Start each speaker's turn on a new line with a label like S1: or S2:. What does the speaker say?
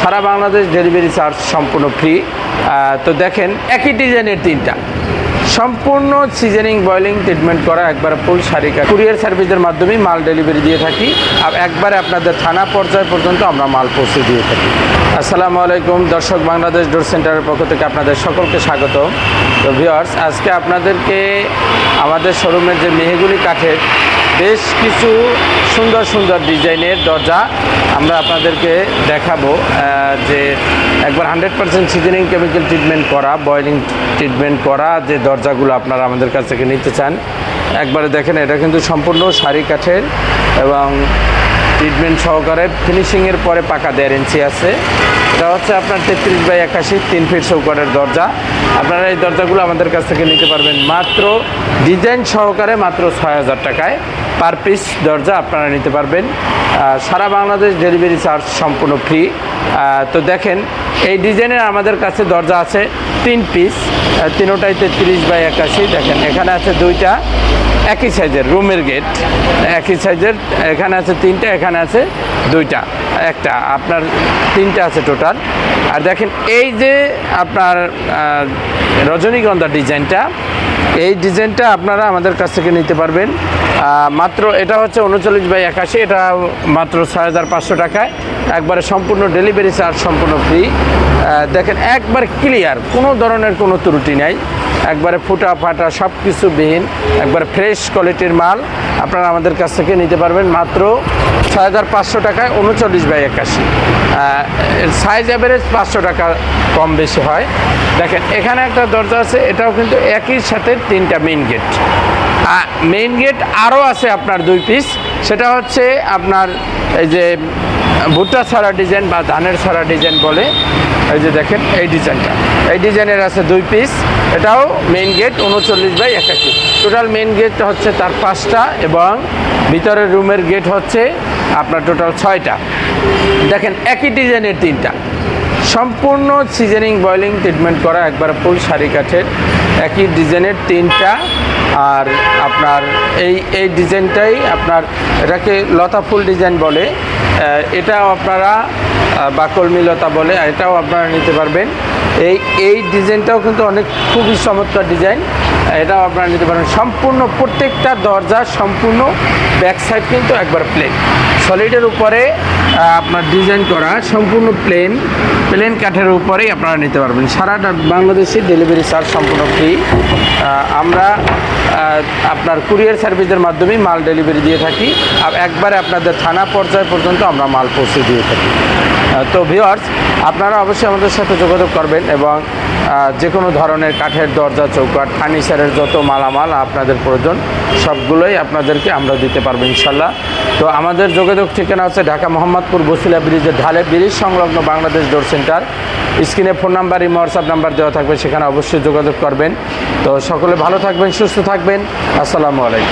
S1: সারা Bangladesh delivery charge সম্পূর্ণ free তো দেখেন, একই ডিজাইনের তিনটা। সম্পূর্ণ সিজনিং বয়লিং ট্রিটমেন্ট করা একবার ফুল সারিকা কুরিয়ার সার্ভিসের মাধ্যমে মাল ডেলিভারি দিয়ে থাকি। আর একবারে আপনাদের থানা পর্যায় পর্যন্ত আমরা মাল পৌঁছে দিয়ে থাকি। আসসালামু আলাইকুম, দর্শক বাংলাদেশ ডোর সেন্টারের পক্ষ থেকে আপনাদের সকলকে স্বাগত। তো ভিওয়ার্স আজকে আপনাদেরকে আমাদের শোরুমের যে মেহেগুলি কাঠের বেশ কিছু সুন্দর সুন্দর ডিজাইনের দরজা আমরা আপনাদেরকে দেখাবো যে একবার hundred percent seasoning chemical treatment করা, বয়েলিং ট্রিটমেন্ট করা যে দরজাগুলো আপনারা আমাদের কাছ থেকে নিতে চান। একবারে দেখেন, এটা কিন্তু সম্পূর্ণ শাড়ি কাঠের এবং ট্রিটমেন্ট সহকারে ফিনিশিংয়ের পরে পাকা দেড় ইঞ্চি আছে। এটা হচ্ছে আপনার তেত্রিশ বাই একাশি, তিন ফিট চৌকারের দরজা। আপনারা এই দরজাগুলো আমাদের কাছ থেকে নিতে পারবেন মাত্র ডিজাইন সহকারে মাত্র ছয় হাজার টাকায়। পার পিস দরজা আপনারা নিতে পারবেন। সারা বাংলাদেশ ডেলিভারি চার্জ সম্পূর্ণ ফ্রি। তো দেখেন, এই ডিজাইনের আমাদের কাছে দরজা আছে তিন পিস তিনোটাই তেত্রিশ বাই একাশি। দেখেন, এখানে আছে দুইটা, একই সাইজের রুমের গেট। একই সাইজের, এখানে আছে তিনটা, এখানে আছে দুইটা। একটা, আপনার তিনটা আছে টোটাল। আর দেখেন, এই যে আপনার রজনীগন্ধা ডিজাইনটা, এই ডিজাইনটা আপনারা আমাদের কাছ থেকে নিতে পারবেন। মাত্র এটা হচ্ছে উনচল্লিশ বাই একাশি, এটা মাত্র ছয় হাজার পাঁচশো টাকায়। একবারে সম্পূর্ণ ডেলিভারি চার্জ সম্পূর্ণ ফ্রি দেখেন, একবার ক্লিয়ার কোনো ধরনের কোনো ত্রুটি নাই। একবারে ফুটা ফাটা সব কিছু বিহীন একবার ফ্রেশ কোয়ালিটির মাল আপনারা আমাদের কাছ থেকে নিতে পারবেন মাত্র ছয় হাজার পাঁচশো টাকায় উনচল্লিশ বাই একাশি। সাইজ অ্যাভারেজ পাঁচশো টাকা কম বেশি হয়। দেখেন, এখানে একটা দরজা আছে, এটাও কিন্তু একই সাথে তিনটা মেইন গেট মেইন গেট আরও আছে আপনার দুই পিস সেটা হচ্ছে আপনার এই যে ভুট্টা ছাড়া ডিজাইন বা ধানের ছাড়া ডিজাইন বলে। এই যে দেখেন, এই ডিজাইনটা। এই ডিজাইনের আছে দুই পিস এটাও মেইন গেট উনচল্লিশ বাই একাশি। টোটাল মেইন গেট হচ্ছে তার পাঁচটা এবং ভিতরের রুমের গেট হচ্ছে আপনার টোটাল ছয়টা। দেখেন, একই ডিজাইনের তিনটা। সম্পূর্ণ সিজনিং বয়লিং ট্রিটমেন্ট করা একবার ফুল শাড়ি কাঠের একই ডিজাইনের তিনটা। আর আপনার এই এই ডিজাইনটাই আপনার এটাকে লতা ফুল ডিজাইন বলে। এটাও আপনারা আহ, বা কলমি লতা বলে এটাও আপনারা নিতে পারবেন। এই এই ডিজাইনটাও কিন্তু অনেক খুবই চমৎকার ডিজাইন। এটাও আপনারা নিতে পারবেন। সম্পূর্ণ প্রত্যেকটা দরজা সম্পূর্ণ ব্যাক সাইড কিন্তু একবার প্লেন সলিডের উপরে আপনার ডিজাইন করা সম্পূর্ণ প্লেন প্লেন কাঠের উপরেই আপনারা নিতে পারবেন। সারাটা বাংলাদেশে ডেলিভারি চার্জ সম্পূর্ণ ফ্রি আমরা আপনার কুরিয়ার সার্ভিসের মাধ্যমেই মাল ডেলিভারি দিয়ে থাকি। আর একবারে আপনাদের থানা পর্যায় পর্যন্ত আমরা মাল পৌঁছে দিয়ে থাকি। তো ভিওয়ার্স আপনারা অবশ্যই আমাদের সাথে যোগাযোগ করবেন এবং যে কোনো ধরনের কাঠের দরজা, চৌকাঠ, ফার্নিচারের যত মালামাল আপনাদের প্রয়োজন, সবগুলোই আপনাদেরকে আমরা দিতে পারব ইনশাল্লাহ। তো আমাদের যোগাযোগ ঠিকানা হচ্ছে ঢাকা মোহাম্মদপুর বসিলা ব্রিজের ঢালে ব্রিজ সংলগ্ন বাংলাদেশ ডোর সেন্টার। স্ক্রিনে phone number, imo, WhatsApp number দেওয়া থাকবে, সেখানে অবশ্যই যোগাযোগ করবেন। তো সকলে ভালো থাকবেন, সুস্থ থাকবেন। আসসালামু আলাইকুম।